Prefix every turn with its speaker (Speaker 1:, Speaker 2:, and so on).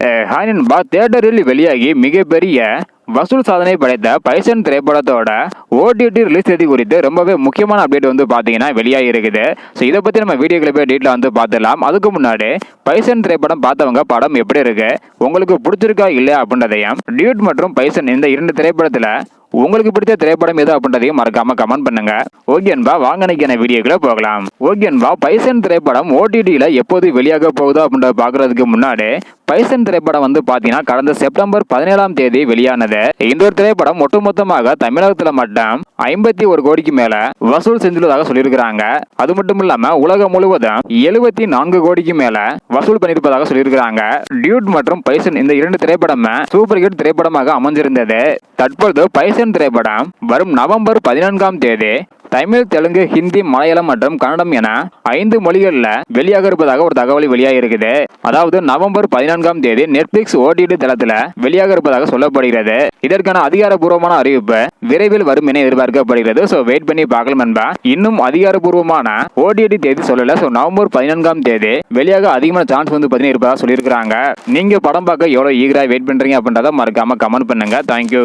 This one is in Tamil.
Speaker 1: ஹாய் நண்பா தேட்டரில் வெளியாகி மிகப்பெரிய வசூல் சாதனை படைத்த பைசன் திரைப்படத்தோட ஓடிடி ரிலீஸ் தேதி குறித்து ரொம்பவே முக்கியமான அப்டேட் வந்து பார்த்தீங்கன்னா வெளியாகி இருக்குது ஸோ இதை பற்றி நம்ம வீடியோக்களை போய் டீட்டில் வந்து பார்த்துடலாம். அதுக்கு முன்னாடி பைசன் திரைப்படம் பார்த்தவங்க படம் எப்படி இருக்கு உங்களுக்கு பிடிச்சிருக்கா இல்லையா அப்படின்றதையும் டியூட் மற்றும் பைசன் இந்த இரண்டு திரைப்படத்தில் உங்களுக்கு பிடித்த திரைப்படம் எது அப்படின்றதையும் மறக்காம கமெண்ட் பண்ணுங்க. ஓகேன்பா வாங்க நினைக்கிற வீடியோக்குள்ள போகலாம். ஓகேன்பா பைசன் திரைப்படம் ஓடிடியில் எப்போது வெளியாக போகுதோ அப்படின்றத பார்க்கறதுக்கு முன்னாடி பைசன் திரைப்படம் வந்து பார்த்தீங்கன்னா கடந்த செப்டம்பர் பதினேழாம் தேதி வெளியானது. இந்த ஒரு திரைப்படம் ஒட்டுமொத்தமாக தமிழகத்தில் மட்டும் ஐம்பத்தி ஒரு கோடிக்கு மேல வசூல் செஞ்சுள்ளதாக சொல்லியிருக்கிறாங்க. அது மட்டும் இல்லாம உலகம் முழுவதும் எழுபத்தி நான்கு கோடிக்கு மேல வசூல் பண்ணியிருப்பதாக சொல்லியிருக்கிறாங்க. டியூட் மற்றும் பைசன் இந்த இரண்டு திரைப்படமே சூப்பர் ஹிட் திரைப்படமாக அமைஞ்சிருந்தது. தற்பொழுது பைசன் திரைப்படம் வரும் நவம்பர் பதினான்காம் தேதி தமிழ் தெலுங்கு ஹிந்தி மலையாளம் மற்றும் கன்னடம் என ஐந்து மொழிகளில் வெளியாக இருப்பதாக ஒரு தகவல் வெளியாகிருக்குது அதாவது நவம்பர் பதினான்காம் தேதி நெட்ஃபிளிக்ஸ் ஓடிடி தளத்தில் வெளியாக இருப்பதாக சொல்லப்படுகிறது. இதற்கான அதிகாரப்பூர்வமான அறிவிப்பு விரைவில் வரும் என எதிர்பார்க்கப்படுகிறது. ஸோ வெயிட் பண்ணி பார்க்கலாம் என்பா. இன்னும் அதிகாரப்பூர்வமான ஓடிடி தேதி சொல்லல. ஸோ நவம்பர் பதினான்காம் தேதி வெளியாக அதிகமான சான்ஸ் வந்து பார்த்தீங்கன்னா இருப்பதாக சொல்லியிருக்கிறாங்க. நீங்கள் படம் பார்க்க எவ்வளோ ஈகராக வெயிட் பண்ணுறீங்க அப்படின்றத மறக்காமல் கமெண்ட் பண்ணுங்கள் தேங்க்யூ